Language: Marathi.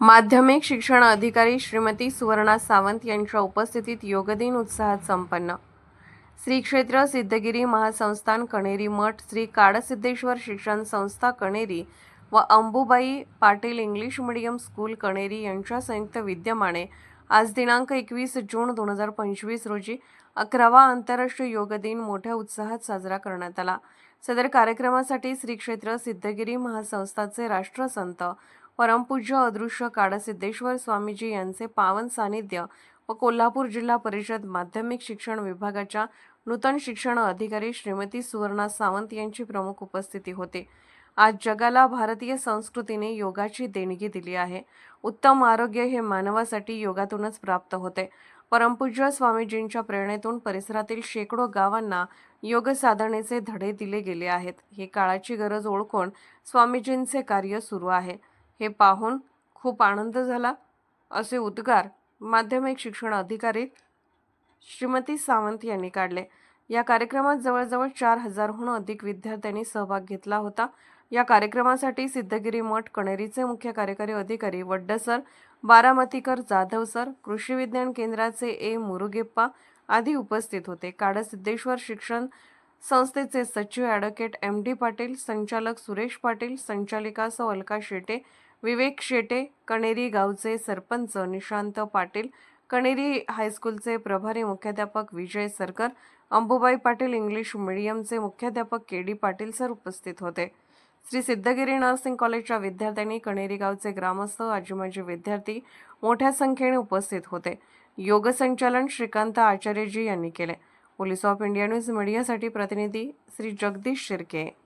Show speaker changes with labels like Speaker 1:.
Speaker 1: माध्यमिक शिक्षण अधिकारी श्रीमती सुवर्णा सावंत यांच्या उपस्थितीत योगदिन उत्साहात संपन्न. श्री क्षेत्र सिद्धगिरी महासंस्थान कणेरी मठ श्री काडसिद्धेश्वर शिक्षण संस्था कणेरी व Ambubai Patil English medium school Kaneri यांच्या संयुक्त विद्यमाने आज दिनांक एकवीस जून दोन हजार पंचवीस रोजी अकरावा आंतरराष्ट्रीय योग दिन मोठ्या उत्साहात साजरा करण्यात आला. सदर कार्यक्रमासाठी श्री क्षेत्र सिद्धगिरी महासंस्थाचे राष्ट्रसंत परमपूज्य अदृश्य काडसिद्धेश्वर स्वामीजी यांचे पावन सानिध्य व कोल्हापूर जिल्हा परिषद माध्यमिक शिक्षण विभागाच्या नूतन शिक्षण अधिकारी श्रीमती सुवर्णा सावंत यांची प्रमुख उपस्थिती होती. आज जगाला भारतीय संस्कृतीने योगाची देणगी दिली आहे. उत्तम आरोग्य हे मानवासाठी योगातूनच प्राप्त होते. परमपूज्य स्वामीजींच्या प्रेरणेतून परिसरातील शेकडो गावांना योग साधनेचे धडे दिले गेले आहेत. ही काळाची गरज ओळखून स्वामीजींचे कार्य सुरू आहे. हे पाहून खूप आनंद झाला. असे उद्गार माध्यमिक शिक्षण अधिकारी श्रीमती सावंत यांनी काढले. या कार्यक्रमात जवळजवळ चार हजारहून अधिक विद्यार्थ्यांनी सहभाग घेतला होता. या कार्यक्रमासाठी सिद्धगिरी मठ कणेरीचे मुख्य कार्यकारी अधिकारी वड्डसर बारामतीकर जाधव सर कृषी विज्ञान केंद्राचे ए मुरुगेप्पा आदी उपस्थित होते. काडसिद्धेश्वर शिक्षण संस्थेचे सचिव ॲडव्होकेट एम डी पाटील संचालक सुरेश पाटील संचालिका सौ अलका शेटे विवेक शेटे कणेरी गावचे सरपंच निशांत पाटील कणेरी हायस्कूलचे प्रभारी मुख्याध्यापक विजय सरकर अंबुबाई पाटील इंग्लिश मीडियमचे मुख्याध्यापक के डी पाटील सर उपस्थित होते. श्री सिद्धगिरी नर्सिंग कॉलेजच्या विद्यार्थ्यांनी कणेरी गावचे ग्रामस्थ आजीमाजी विद्यार्थी मोठ्या संख्येने उपस्थित होते. योग संचालन श्रीकांत आचार्यजी यांनी केले. पोलीस ऑफ इंडिया न्यूज मीडियासाठी प्रतिनिधी श्री जगदीश शिर्के.